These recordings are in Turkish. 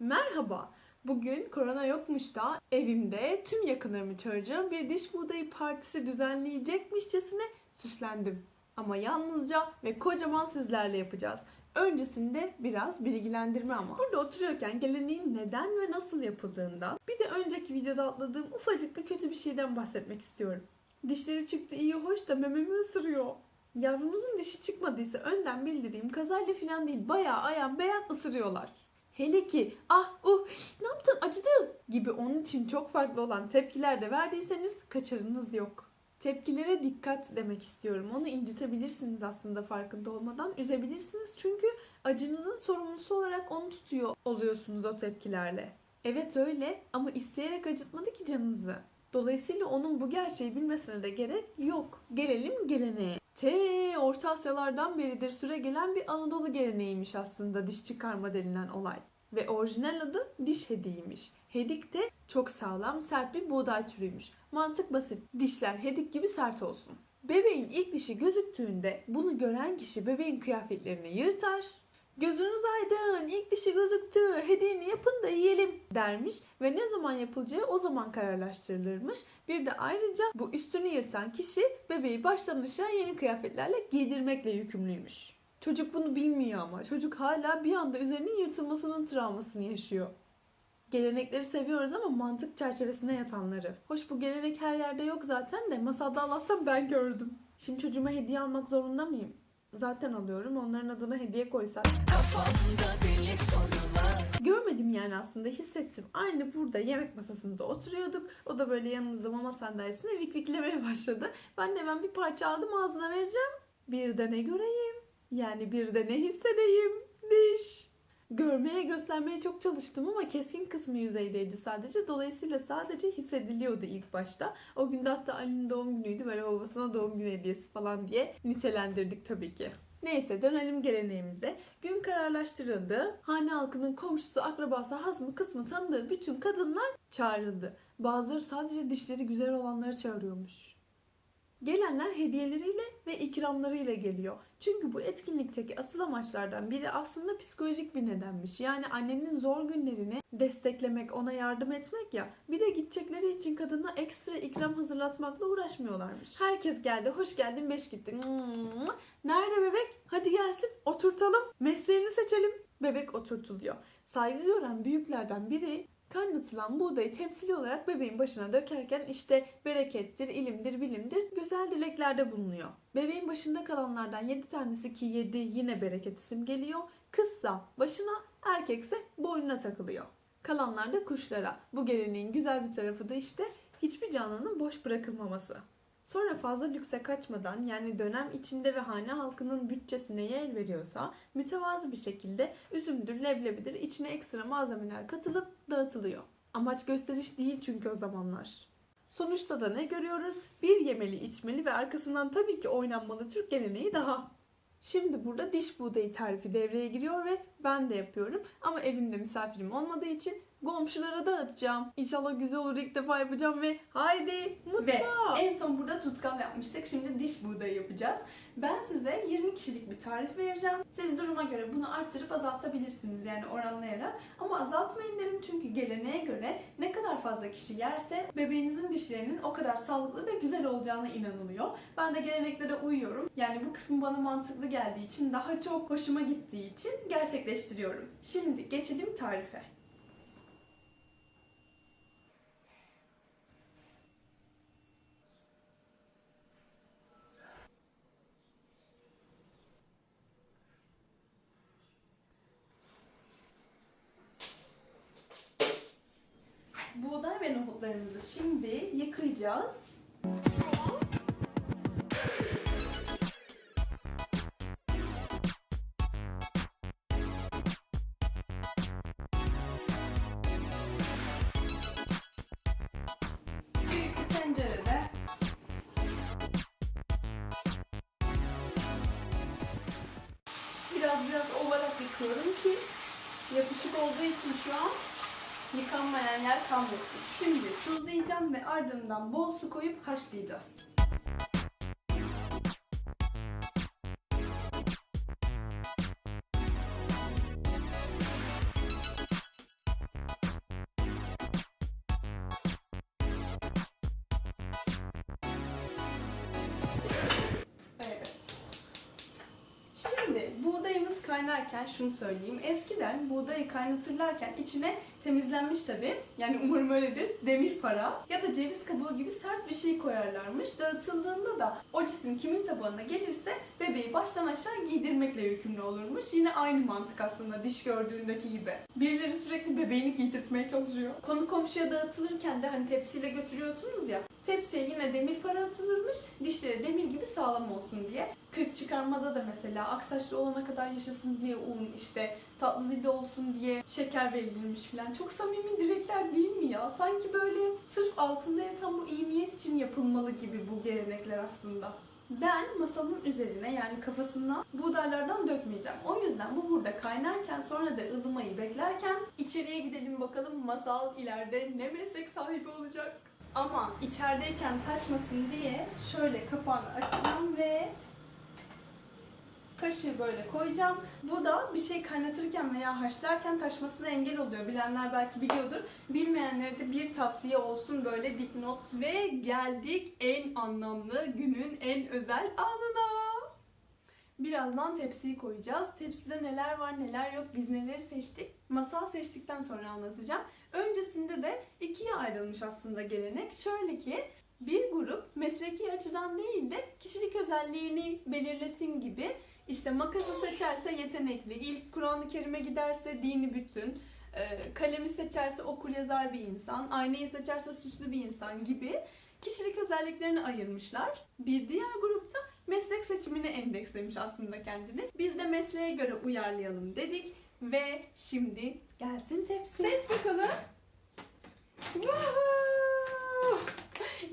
Merhaba. Bugün korona yokmuş da evimde tüm yakınlarımı çağıracağım bir diş buğdayı partisi düzenleyecekmişçesine süslendim. Ama yalnızca ve kocaman sizlerle yapacağız. Öncesinde biraz bilgilendirme ama. Burada oturuyorken geleneğin neden ve nasıl yapıldığından bir de önceki videoda atladığım ufacık bir kötü bir şeyden bahsetmek istiyorum. Dişleri çıktı iyi hoş da mememi ısırıyor. Yavrunuzun dişi çıkmadıysa önden bildireyim kazayla falan değil bayağı ayan beyan ısırıyorlar. Hele ki ah uh ne yaptın acıdı gibi onun için çok farklı olan tepkiler de verdiyseniz kaçarınız yok. Tepkilere dikkat demek istiyorum. Onu incitebilirsiniz aslında farkında olmadan. Üzebilirsiniz çünkü acınızın sorumlusu olarak onu tutuyor oluyorsunuz o tepkilerle. Evet öyle ama isteyerek acıtmadı ki canınızı. Dolayısıyla onun bu gerçeği bilmesine de gerek yok. Gelelim geleneğe. T Orta Asyalardan beridir süre gelen bir Anadolu geleneğiymiş aslında diş çıkarma denilen olay. Ve orijinal adı diş hediymiş. Hedik de çok sağlam sert bir buğday türüymüş. Mantık basit. Dişler hedik gibi sert olsun. Bebeğin ilk dişi gözüktüğünde bunu gören kişi bebeğin kıyafetlerini yırtar. Gözünüz aydın, ilk dişi gözüktü, hediyeni yapın da yiyelim dermiş ve ne zaman yapılacağı o zaman kararlaştırılırmış. Bir de ayrıca bu üstünü yırtan kişi bebeği baştan aşağı yeni kıyafetlerle giydirmekle yükümlüymüş. Çocuk bunu bilmiyor ama çocuk hala bir anda üzerinin yırtılmasının travmasını yaşıyor. Gelenekleri seviyoruz ama mantık çerçevesine yatanları. Hoş bu gelenek her yerde yok zaten de masalda Allah'tan ben gördüm. Şimdi çocuğuma hediye almak zorunda mıyım? Zaten alıyorum. Onların adına hediye koysak. Görmedim yani aslında hissettim. Aynı burada yemek masasında oturuyorduk. O da böyle yanımızda mama sandalyesinde vik viklemeye başladı. Ben de hemen bir parça aldım ağzına vereceğim. Bir de ne göreyim? Yani bir de ne hissedeyim? Diş. Görmeye göstermeye çok çalıştım ama keskin kısmı yüzeydeydi sadece. Dolayısıyla sadece hissediliyordu ilk başta. O günde hatta Ali'nin doğum günüydü. Böyle babasına doğum günü hediyesi falan diye nitelendirdik tabii ki. Neyse dönelim geleneğimize. Gün kararlaştırıldı. Hane halkının komşusu, akrabası, hazmı, kısmı tanıdığı bütün kadınlar çağrıldı. Bazıları sadece dişleri güzel olanları çağırıyormuş. Gelenler hediyeleriyle ve ikramlarıyla geliyor. Çünkü bu etkinlikteki asıl amaçlardan biri aslında psikolojik bir nedenmiş. Yani annenin zor günlerini desteklemek, ona yardım etmek ya. Bir de gidecekleri için kadına ekstra ikram hazırlatmakla uğraşmıyorlarmış. Herkes geldi, hoş geldin, beş gittin. Nerede bebek? Hadi gelsin, oturtalım. Mesleğini seçelim. Bebek oturtuluyor. Saygı gören büyüklerden biri kaynatılan buğdayı temsili olarak bebeğin başına dökerken işte berekettir, ilimdir, bilimdir güzel dileklerde bulunuyor. Bebeğin başında kalanlardan 7 tanesi ki 7 yine bereket isim geliyor. Kızsa başına, erkekse boynuna takılıyor. Kalanlar da kuşlara. Bu geleneğin güzel bir tarafı da işte hiçbir canlının boş bırakılmaması. Sonra fazla lükse kaçmadan yani dönem içinde ve hane halkının bütçesine yer veriyorsa mütevazı bir şekilde üzümdür, leblebidir içine ekstra malzemeler katılıp dağıtılıyor. Amaç gösteriş değil çünkü o zamanlar. Sonuçta da ne görüyoruz? Bir yemeli, içmeli ve arkasından tabii ki oynanmalı Türk geleneği daha. Şimdi burada diş buğdayı tarifi devreye giriyor ve ben de yapıyorum. Ama evimde misafirim olmadığı için komşulara dağıtacağım. İnşallah güzel olur ilk defa yapacağım ve haydi mutfağa. Tutkal yapmıştık. Şimdi diş buğdayı yapacağız. Ben size 20 kişilik bir tarif vereceğim. Siz duruma göre bunu artırıp azaltabilirsiniz yani oranlayarak. Ama azaltmayın derim çünkü geleneğe göre ne kadar fazla kişi yerse bebeğinizin dişlerinin o kadar sağlıklı ve güzel olacağına inanılıyor. Ben de geleneklere uyuyorum. Yani bu kısmı bana mantıklı geldiği için, daha çok hoşuma gittiği için gerçekleştiriyorum. Şimdi geçelim tarife. Buğday ve nohutlarımızı şimdi yıkayacağız. Tencerede biraz biraz ovarak yıkıyorum ki yapışık olduğu için şu an yıkanmayan yer kalmasın. Şimdi tuzlayacağım ve ardından bol su koyup haşlayacağız. Kaynarken şunu söyleyeyim. Eskiden buğdayı kaynatırlarken içine temizlenmiş tabi. Yani umarım öyledir. Demir para ya da ceviz kabuğu gibi sert bir şey koyarlarmış. Dağıtıldığında da o cisim kimin tabağına gelirse bebeği baştan aşağı giydirmekle yükümlü olurmuş. Yine aynı mantık aslında diş gördüğündeki gibi. Birileri sürekli bebeğini giydirtmeye çalışıyor. Konu komşuya dağıtılırken de hani tepsiyle götürüyorsunuz ya. Tepsiye yine demir para atılırmış. Dişleri demir gibi sağlam olsun diye. Kırk çıkarmada da mesela aksaçlı olana kadar yaşasın diye un işte tatlı dilli olsun diye şeker verilmiş falan. Çok samimi dilekler değil mi ya? Sanki böyle sırf altında yatan bu iyi niyet için yapılmalı gibi bu gelenekler aslında. Ben masanın üzerine yani kafasına buğdaylardan dökmeyeceğim. O yüzden bu burada kaynarken sonra da ılımayı beklerken içeriye gidelim bakalım masal ileride ne meslek sahibi olacak. Ama içerideyken taşmasın diye şöyle kapağını açacağım ve kaşığı böyle koyacağım. Bu da bir şey kaynatırken veya haşlarken taşmasına engel oluyor. Bilenler belki biliyordur. Bilmeyenlere de bir tavsiye olsun böyle dipnot. Ve geldik en anlamlı günün en özel anına. Birazdan tepsiyi koyacağız. Tepside neler var neler yok biz neleri seçtik. Masal seçtikten sonra anlatacağım. Öncesinde de ikiye ayrılmış aslında gelenek. Şöyle ki bir grup mesleki açıdan değil de kişilik özelliğini belirlesin gibi işte makası seçerse yetenekli, ilk Kur'an-ı Kerim'e giderse dini bütün, e, kalemi seçerse okur yazar bir insan, aynayı seçerse süslü bir insan gibi kişilik özelliklerini ayırmışlar. Bir diğer grupta meslek seçimine endekslemiş aslında kendini. Biz de mesleğe göre uyarlayalım dedik ve şimdi gelsin tepsi. Seç bakalım.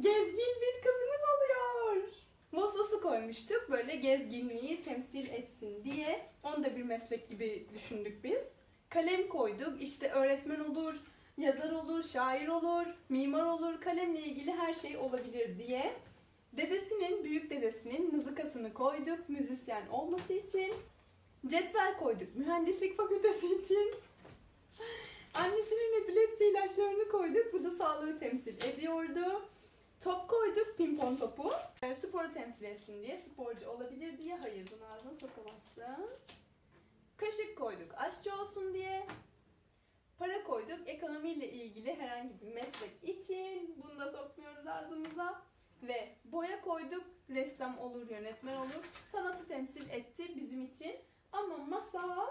Gezgin bir kızımız oluyor. Mosmosu koymuştuk böyle gezginliği temsil etsin diye. Onu da bir meslek gibi düşündük biz. Kalem koyduk işte öğretmen olur, yazar olur, şair olur, mimar olur, kalemle ilgili her şey olabilir diye. Dedesinin, büyük dedesinin mızıkasını koyduk müzisyen olması için. Cetvel koyduk mühendislik fakültesi için. Koyduk. Bu da sağlığı temsil ediyordu. Top koyduk, pimpon topu. E, sporu temsil etsin diye, sporcu olabilir diye. Hayır, bunu ağzına sokamazsın. Kaşık koyduk, aşçı olsun diye. Para koyduk, ekonomiyle ilgili herhangi bir meslek için. Bunu da sokmuyoruz ağzımıza. Ve boya koyduk, ressam olur, yönetmen olur. Sanatı temsil etti bizim için. Ama masal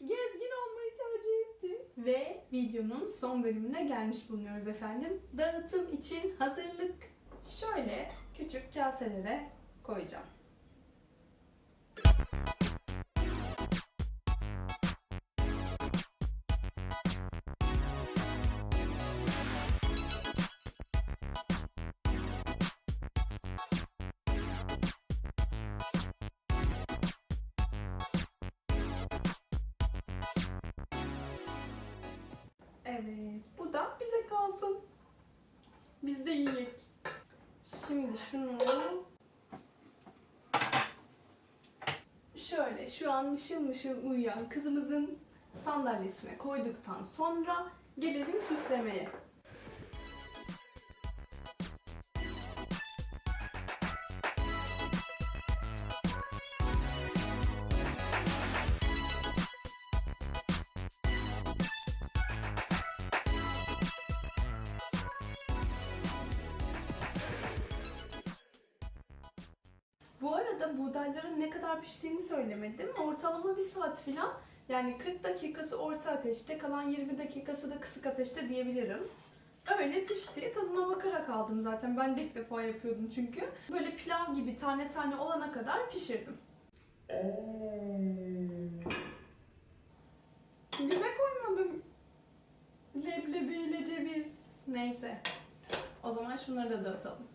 gezgin olmayı tercih etti. Ve videonun son bölümüne gelmiş bulunuyoruz efendim. Dağıtım için hazırlık. Şöyle küçük kaselere koyacağım. Evet, bu da bize kalsın. Biz de yiyek. Şimdi şunu şöyle şu an mışıl mışıl uyuyan kızımızın sandalyesine koyduktan sonra gelelim süslemeye. Bu arada buğdayların ne kadar piştiğini söylemedim. Ortalama bir saat falan. Yani 40 dakikası orta ateşte, kalan 20 dakikası da kısık ateşte diyebilirim. Öyle pişti. Tadına bakarak aldım zaten. Ben de ilk defa yapıyordum çünkü. Böyle pilav gibi tane tane olana kadar pişirdim. Bize koymadım. Leblebiyle ceviz. Neyse. O zaman şunları da dağıtalım.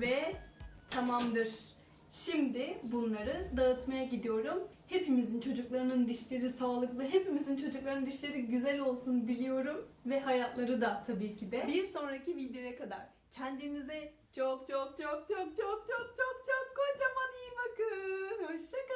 Ve tamamdır. Şimdi bunları dağıtmaya gidiyorum. Hepimizin çocuklarının dişleri sağlıklı, hepimizin çocuklarının dişleri güzel olsun diliyorum. Ve hayatları da tabii ki de. Bir sonraki videoya kadar kendinize çok çok çok çok çok çok çok çok kocaman iyi bakın. Hoşçakalın.